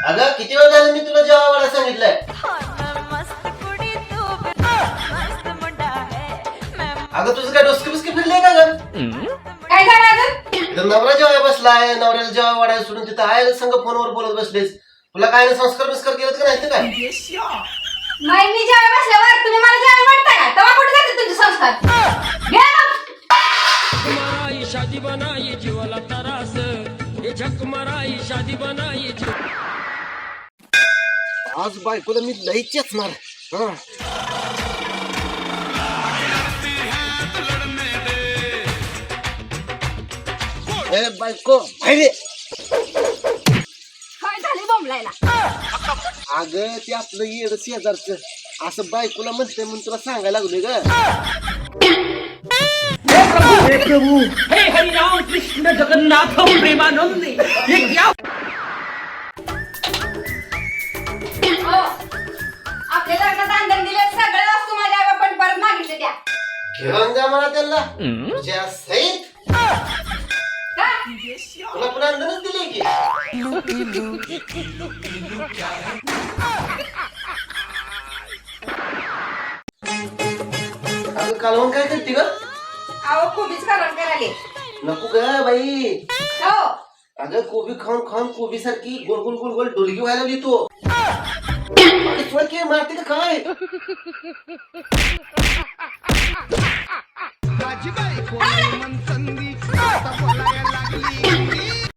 अगं किती वेळ झालं मी तुला जेव्हा वाढा सांगितलंय? अगं तुझं काय डोसकी बिस्की फिरले का ग? काय झालं अजून? इथं नवरा जेव्हा बसलाय नवऱ्याला जेव्हा वाढायला सोडून तिथं आहे संग फोनवर बोलत बसलेस. तुला काय नाही संस्कार बिस्कार केलं का नाही ते काय? माई मी जेव्हा बसल्यावर तुम्ही मला जेव्हा वाटता का तेव्हा कुठे जाते तुमचे संस्कार? घ्या शादी बनाई जीवाला तरास. हे झक मराई शादी बनाई जीव आज बायकोला मी लई चेचणार. हं. ए बायको बाहेर ये. काय झाले बोंबलायला? अगं ते आपलं येड शेजारचं. असं बायकोला म्हणते म्हणून तुला सांगायला लागलोय ग. हे हरिराम कृष्ण जगन्नाथ प्रेमानंद. घेऊन जा मला त्यांना तुझ्या सहित तुला अंधनच दिली की? अगं कालवण काय करते ग? अहो कोबीच कालवण करायले. नको ग बाई. हो. अगं कोबी खाऊन खाऊन कोबी सारखी गोल गोल गोल गोल डोलगी व्हायला लागली तू. अगं, मारते का काय?